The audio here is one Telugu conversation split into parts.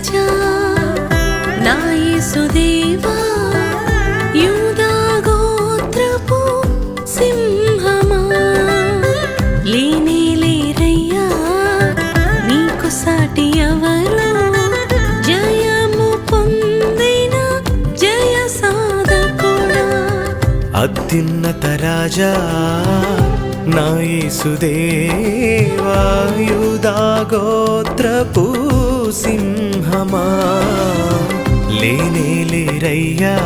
రాజా నా యేసుదేవా యూదా గోత్రపు సింహమా? లేనే లేరయ్యా నీకు సాటి ఎవరు? జయము పొందిన జయ సాధకుడా? అత్యున్నత రాజా నా యేసుదేవా యూదా గోత్రపు సింహమా? లేనే లేరయ్యా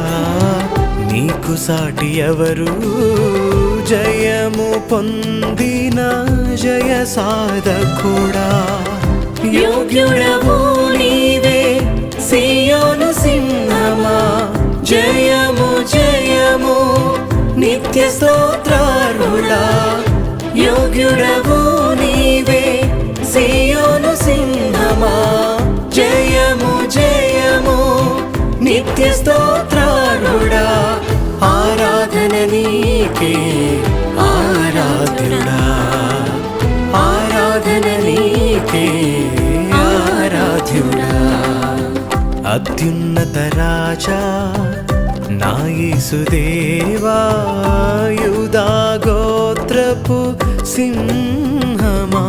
నీకు సాటి ఎవరు? జయము పొందిన జయ సాధకుడా? యోగ్యుడవు నీవే సియోను సింహమా? జయము జయము నిత్య స్తోత్రారుడా యోగ్యుడవు నీవే సియోను నిత్య స్తోత్రారుడా ఆరాధన నీకే ఆరాధుడా ఆరాధన నీకే ఆరాధ్యుడా అత్యున్నత రాజా నా యేసుదేవా గోత్రపు సింహమా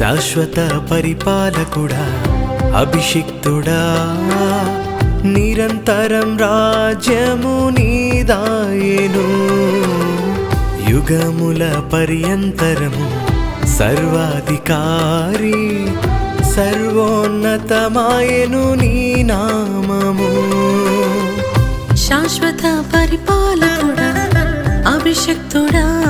శాశ్వత పరిపాలకుడా అభిషిక్తుడా. నిరంతరం రాజ్యము నీదాయను. యుగముల పర్యంతరము సర్వాధికారి సర్వోన్నతమాయను నీ నామము. శాశ్వత పరిపాలకుడా అభిషక్తుడా.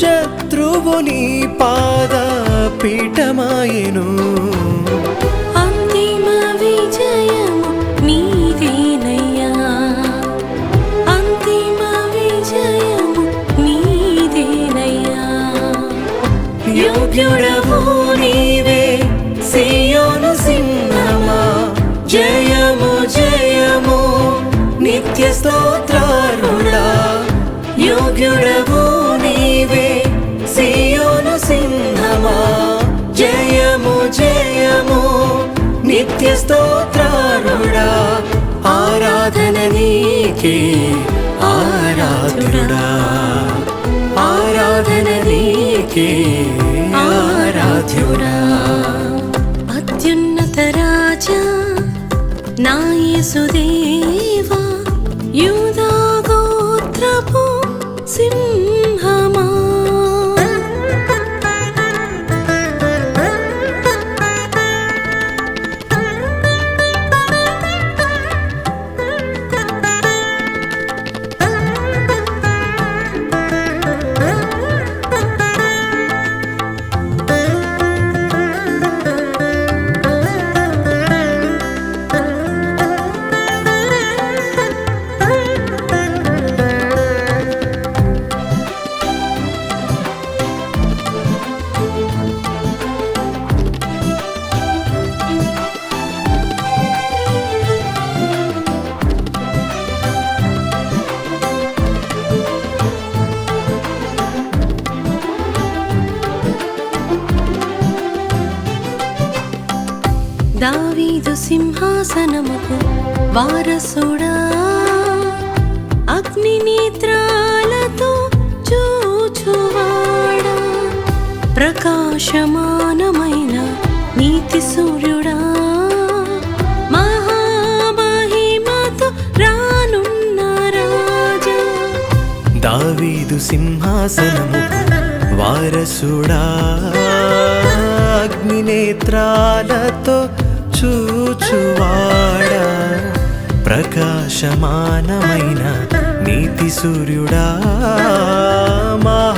శత్రువుని పాద పీఠమాయను అంతిమ విజయము నీదేనయ్యా. అంతిమ విజయము నీదేనయ్యా. యోగ్యుడవు నీవే సియోను సింహమా. జయము జయము నిత్య స్తోత్రారుడా యోగ్యుడవు నీవే సియోను సింహమా? జయము జయము నిత్య స్తోత్రారుడా ఆరాధన నీకే ఆరాధుడా ఆరాధన నీకే ఆరాధ్యుడా. అత్యున్నత రాజా నా యేసుదేవా సింహాసనముకు వారసుడా. అగ్ని నేత్రాలతో చూచువాడా. ప్రకాశమానమైన నీతి సూర్యుడా. మహామహిమతో రానున్న రాజా. దావీదు సింహాసనము వారసుడా. అగ్నినేత్రాలతో చూచువాడా. ప్రకాశమానమైన నీతి సూర్యుడా. మా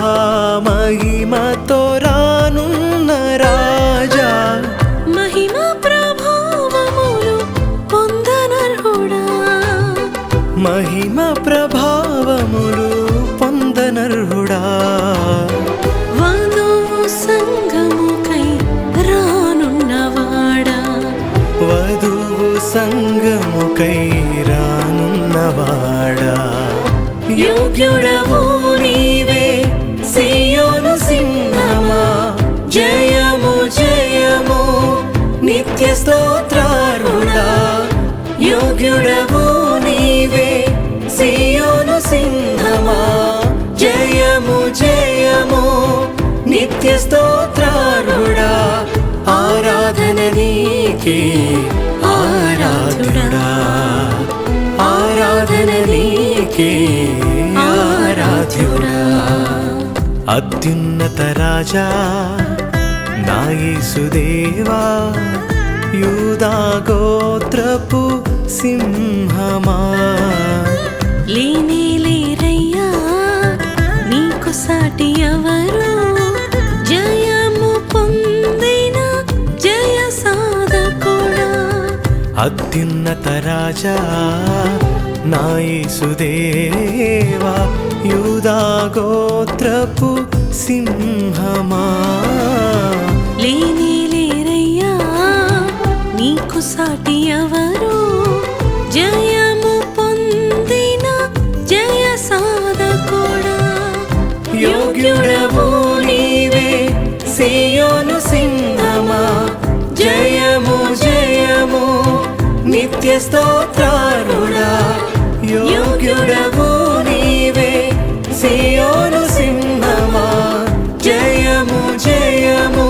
సంగముకై రానున్నవాడా యోగ్యుడవు నీవే సియోను సింహమా. జయము జయము నిత్య స్తోత్రారుడా యోగ్యుడవు నీవే సియోను సింహమా. జయము జయము నిత్య స్తోత్రారుడా ఆరాధన నీకే ఆరాధుడా ఆరాధన నీకే ఆరాధ్యుడా. అత్యున్నత రాజా నాయసుదేవా యూదా గోత్రపు సింహ అత్యున్నత రాజా నాయసుదేవా యూదా గోత్రపు సింహమా. లేనే లేరయ్యా నీకు సాటి ఎవరు? జయ స్తోత్రారుడా. యోగ్యుడవు నీవే సియోను సింహమా. జయము జయము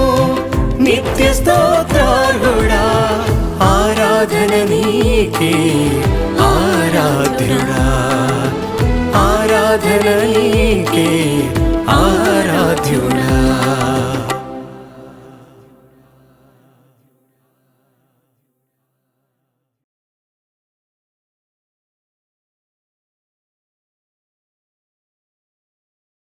నిత్య స్తోత్రారుడా. ఆరాధన నీకే ఆరాధ్యుడా. ఆరాధన నీకే ఆరాధ్యుడా.